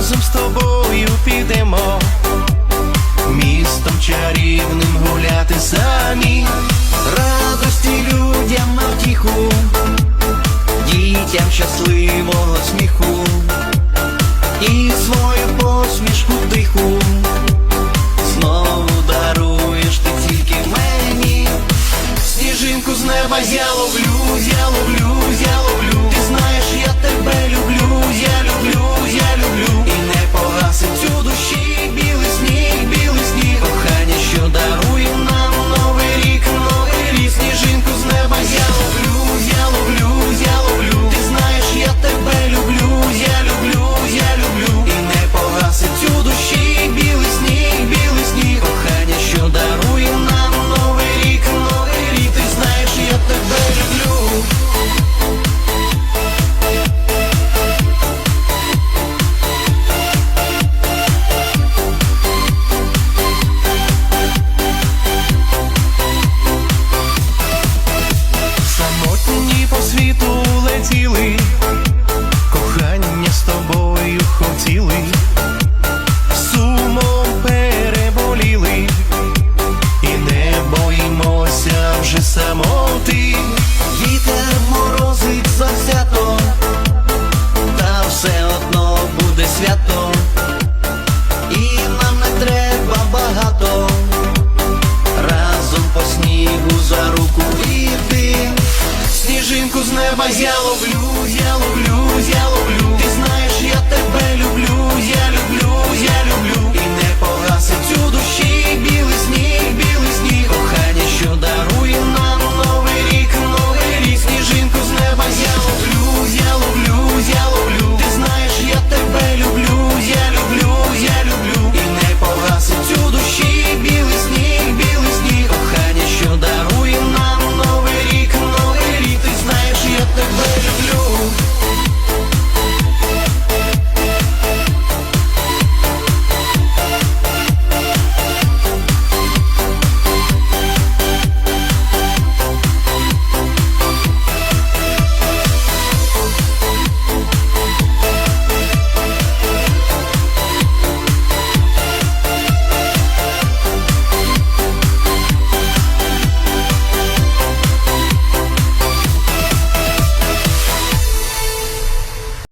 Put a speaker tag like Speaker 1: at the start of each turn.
Speaker 1: разом з тобою підемо, містом чарівним гуляти самі, радості людям на втіху, дітям щасливого сміху, і свою посмішку тиху. знову даруєш ти тільки мені, сніжинку з неба я ловлю. прилетіли. тебе я ловлю, я ловлю, я ловлю. Ти знаєш, я тебе.